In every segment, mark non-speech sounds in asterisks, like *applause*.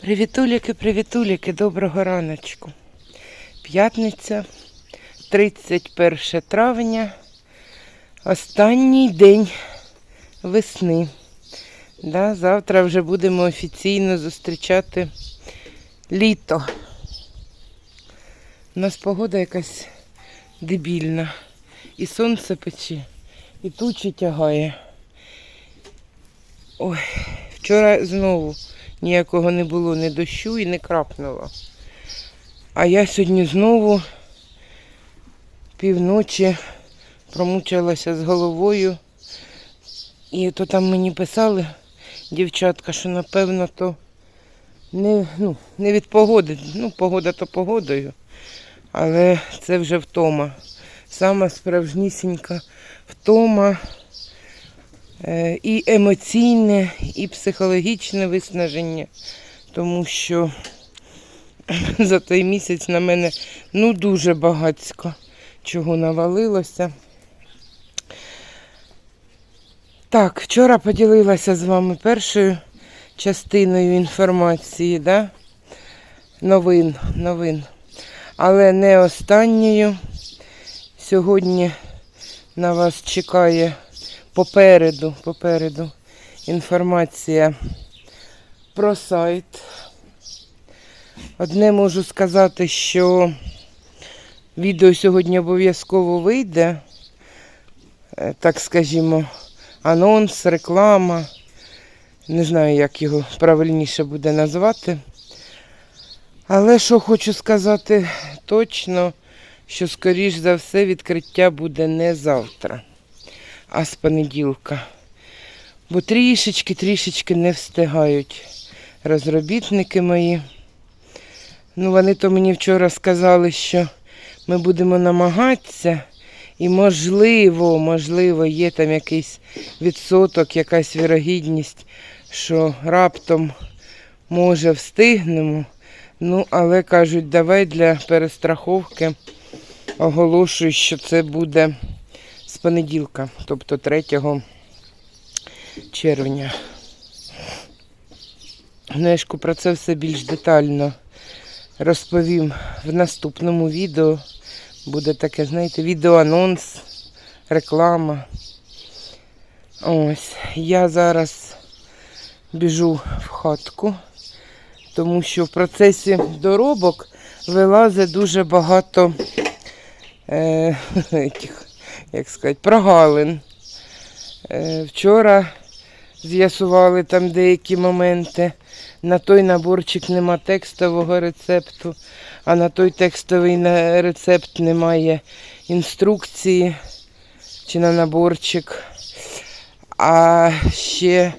Привітуліки, привітуліки, доброго раночку. П'ятниця, 31 травня, останній день весни. Да, завтра вже будемо офіційно зустрічати літо. У нас погода якась дебільна. І сонце пече, і тучі тягає. Ой, вчора знову ніякого не було, ні дощу і не крапнуло. А я сьогодні знову півночі промучилася з головою. І то там мені писали дівчатка, що напевно то не, ну, не від погоди. Ну, погода то погодою. Але це вже втома. Сама справжнісінька втома. Е, і емоційне, і психологічне виснаження, тому що за той місяць на мене ну дуже багатько чого навалилося. Так, вчора поділилася з вами першою частиною інформації, да? новин, новин, але не останньою. Сьогодні на вас чекає попереду, попереду інформація про сайт. Одне можу сказати, що відео сьогодні обов'язково вийде, Е, так скажімо, анонс, реклама. Не знаю, як його правильніше буде назвати. Але що хочу сказати точно, що, скоріш за все, відкриття буде не завтра а з понеділка. Бо трішечки, трішечки не встигають розробітники мої. Ну, вони то мені вчора сказали, що ми будемо намагатися, і можливо, можливо, є там якийсь відсоток, якась вірогідність, що раптом, може, встигнемо. Ну, але кажуть, давай для перестраховки оголошую, що це буде з понеділка, тобто 3 червня. Книжку про це все більш детально розповім в наступному відео. Буде таке, знаєте, відеоанонс, реклама. Ось, я зараз біжу в хатку, тому що в процесі доробок вилазить дуже багато е, *laughs* яких як сказати, прогалин. Е, Вчора з'ясували там деякі моменти. На той наборчик нема текстового рецепту, а на той текстовий рецепт немає інструкції чи на наборчик. А ще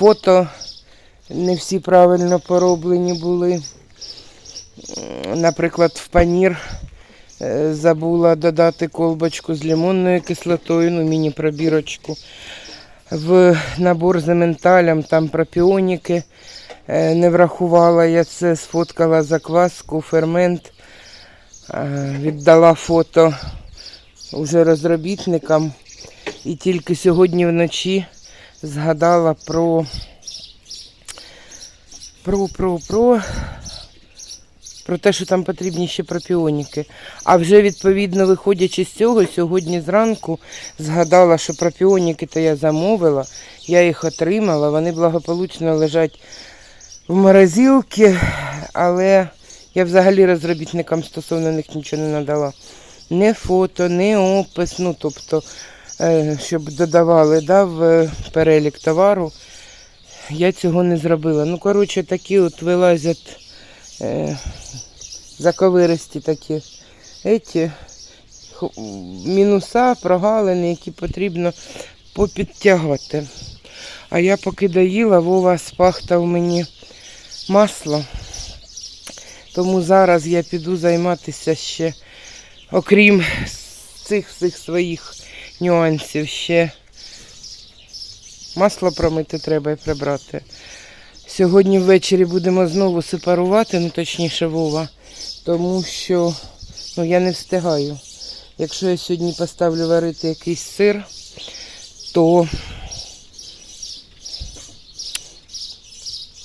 фото не всі правильно пороблені були. Наприклад, в панір Е, Забула додати колбочку з лимонною кислотою, ну, міні-пробірочку. В набор з ементалем, там пропіоніки е, не врахувала. Я це сфоткала закваску, фермент, е, віддала фото уже розробітникам. І тільки сьогодні вночі згадала про, про, про, про про те, що там потрібні ще пропіоніки. А вже відповідно, виходячи з цього, сьогодні зранку згадала, що пропіоніки то я замовила, я їх отримала, вони благополучно лежать в морозилці, але я взагалі розробітникам стосовно них нічого не надала. Не фото, не опис, ну тобто, щоб додавали да, в перелік товару. Я цього не зробила. Ну, коротше, такі от вилазять е, заковиристі такі еті, мінуса, прогалини, які потрібно попідтягати. А я поки доїла, Вова спахтав мені масло. Тому зараз я піду займатися ще, окрім цих всіх своїх нюансів, ще масло промити треба і прибрати. Сьогодні ввечері будемо знову сепарувати, ну точніше Вова, тому що ну, я не встигаю. Якщо я сьогодні поставлю варити якийсь сир, то,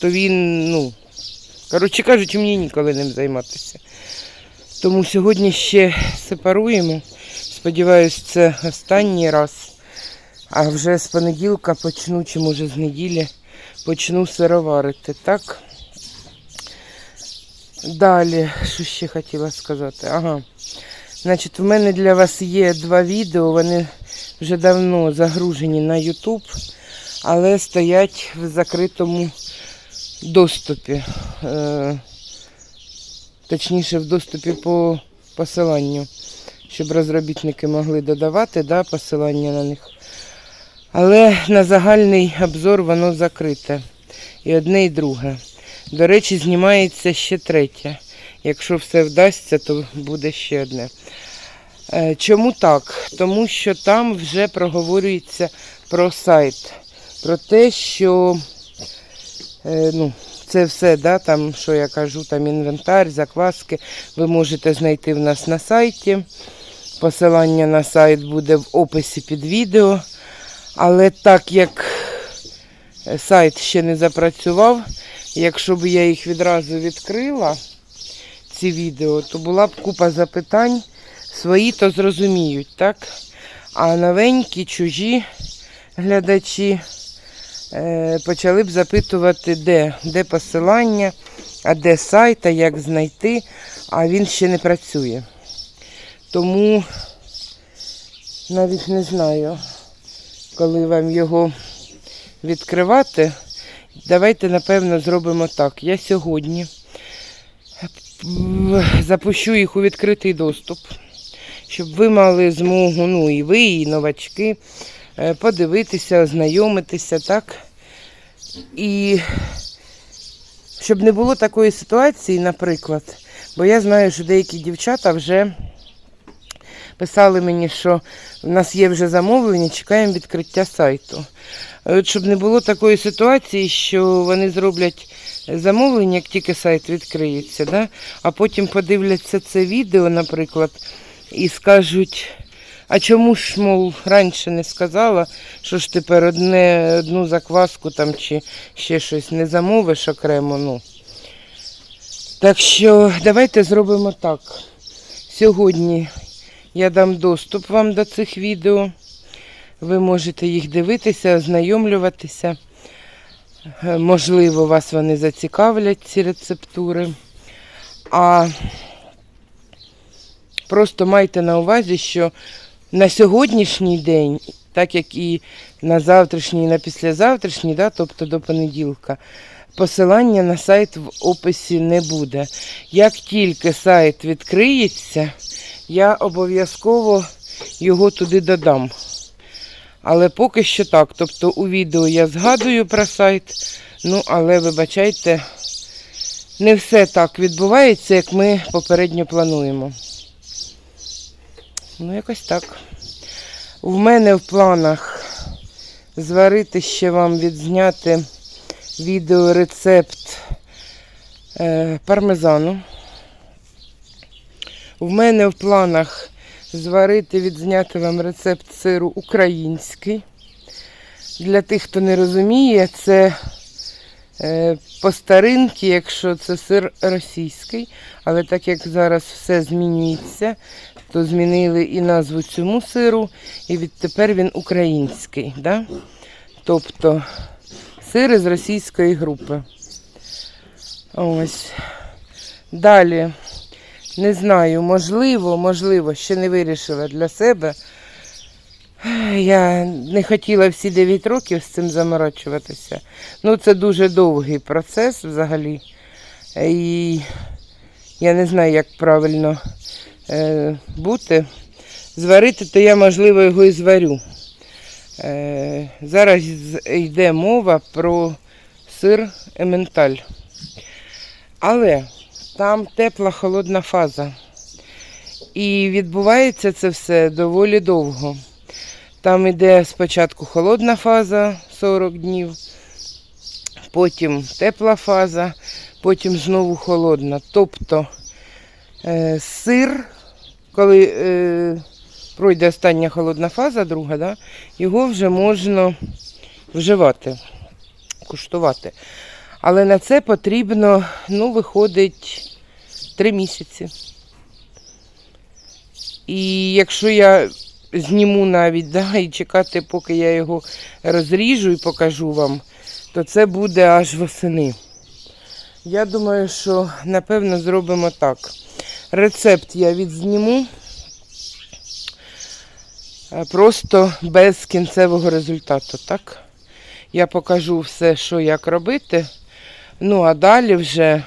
то він, ну, коротше кажучи, мені ніколи ним займатися. Тому сьогодні ще сепаруємо. Сподіваюсь, це останній раз. А вже з понеділка почну, чи може з неділі, почну сироварити, так? Далі, що ще хотіла сказати? Ага. Значить, в мене для вас є два відео, вони вже давно загружені на YouTube, але стоять в закритому доступі. Е, точніше, в доступі по посиланню, щоб розробітники могли додавати да, посилання на них. Але на загальний обзор воно закрите. І одне, і друге. До речі, знімається ще третє. Якщо все вдасться, то буде ще одне. Е, Чому так? Тому що там вже проговорюється про сайт, про те, що е, ну, це все, да, там, що я кажу, там інвентар, закваски, ви можете знайти в нас на сайті. Посилання на сайт буде в описі під відео. Але так як е, сайт ще не запрацював, якщо б я їх відразу відкрила, ці відео, то була б купа запитань. Свої то зрозуміють, так? А новенькі, чужі глядачі е, почали б запитувати, де, де посилання, а де сайт, а як знайти, а він ще не працює. Тому навіть не знаю, коли вам його відкривати. Давайте, напевно, зробимо так. Я сьогодні запущу їх у відкритий доступ, щоб ви мали змогу, ну і ви, і новачки, е, подивитися, ознайомитися, так? І щоб не було такої ситуації, наприклад, бо я знаю, що деякі дівчата вже писали мені, що в нас є вже замовлення, чекаємо відкриття сайту. От щоб не було такої ситуації, що вони зроблять замовлення, як тільки сайт відкриється, да? а потім подивляться це відео, наприклад, і скажуть, а чому ж, мов, раніше не сказала, що ж тепер одне, одну закваску там чи ще щось не замовиш окремо. ну. Так що давайте зробимо так. Сьогодні я дам доступ вам до цих відео. Ви можете їх дивитися, ознайомлюватися. Е, Можливо, вас вони зацікавлять, ці рецептури. А просто майте на увазі, що на сьогоднішній день, так як і на завтрашній, і на післязавтрашній, да, тобто до понеділка, посилання на сайт в описі не буде. Як тільки сайт відкриється, я обов'язково його туди додам. Але поки що так. Тобто у відео я згадую про сайт, ну але вибачайте, не все так відбувається, як ми попередньо плануємо. Ну, якось так. В мене в планах зварити ще вам відзняти відеорецепт е, пармезану. В мене в планах зварити, відзняти вам рецепт сиру український. Для тих, хто не розуміє, це е, по старинки, якщо це сир російський. Але так як зараз все змінюється, то змінили і назву цьому сиру, і відтепер він український. Да? Тобто сири з російської групи. Ось. Далі. Не знаю, можливо, можливо, ще не вирішила для себе. Я не хотіла всі 9 років з цим заморочуватися. Ну, це дуже довгий процес взагалі. І я не знаю, як правильно е, бути. Зварити, то я, можливо, його і зварю. Е, зараз йде мова про сир ементаль. Але там тепла холодна фаза. І відбувається це все доволі довго. Там іде спочатку холодна фаза 40 днів, потім тепла фаза, потім знову холодна. Тобто е, сир, коли е, пройде остання холодна фаза, друга, да, його вже можна вживати, куштувати. Але на це потрібно, ну, виходить, три місяці. І якщо я зніму навіть, да, і чекати, поки я його розріжу і покажу вам, то це буде аж восени. Я думаю, що напевно зробимо так. Рецепт я відзніму. е, Просто без кінцевого результату, так? Я покажу все, що як робити. Ну, а далі вже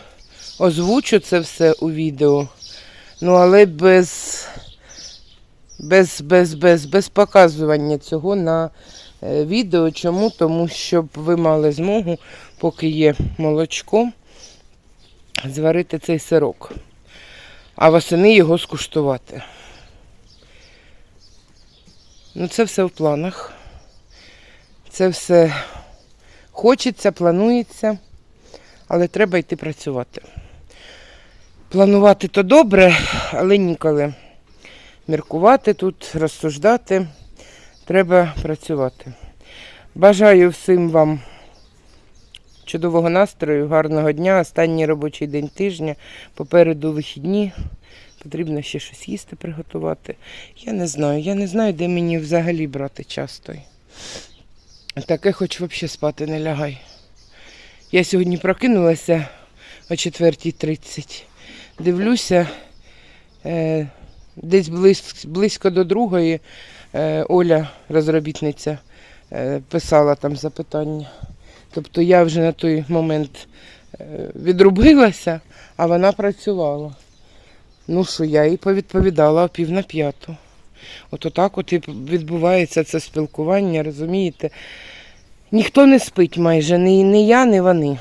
озвучу це все у відео. Ну, але без, без, без, без, без показування цього на е, відео. Чому? Тому щоб ви мали змогу, поки є молочко, зварити цей сирок. А восени його скуштувати. Ну, це все в планах. Це все хочеться, планується, але треба йти працювати. Планувати то добре, але ніколи. Міркувати тут, розсуждати. Треба працювати. Бажаю всім вам чудового настрою, гарного дня, останній робочий день тижня. Попереду вихідні. Потрібно ще щось їсти приготувати. Я не знаю, я не знаю, де мені взагалі брати час той. Таке хоч взагалі спати не лягай. Я сьогодні прокинулася о 4.30. Дивлюся, е, десь близь, близько до другої е, Оля, розробітниця, е, писала там запитання. Тобто я вже на той момент відрубилася, а вона працювала. Ну що, я їй повідповідала о пів на п'яту. От отак от і відбувається це спілкування, розумієте? Ніхто не спить майже, ні, ні я, ні вони.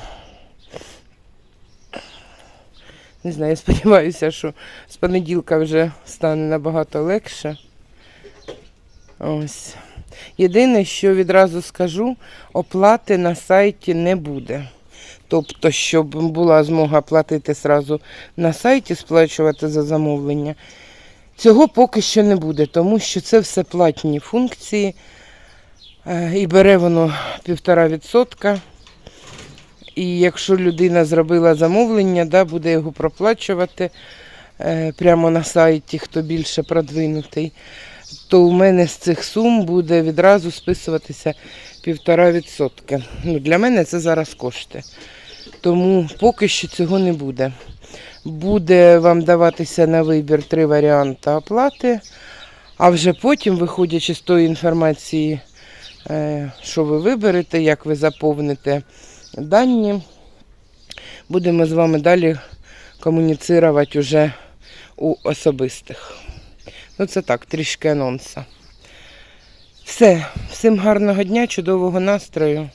Не знаю, сподіваюся, що з понеділка вже стане набагато легше. Ось. Єдине, що відразу скажу, оплати на сайті не буде. Тобто, щоб була змога платити сразу на сайті, сплачувати за замовлення. Цього поки що не буде, тому що це все платні функції. Е, І бере воно півтора відсотка. І якщо людина зробила замовлення, да, буде його проплачувати е, прямо на сайті, хто більше продвинутий, то у мене з цих сум буде відразу списуватися півтора відсотка. Ну, для мене це зараз кошти. Тому поки що цього не буде. Буде вам даватися на вибір три варіанти оплати, а вже потім, виходячи з тої інформації, що ви виберете, як ви заповните дані, будемо з вами далі комуніцирувати вже у особистих. Ну, це так, трішки анонса. Все, всім гарного дня, чудового настрою.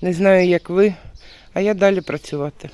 Не знаю, як ви, а я далі працювати.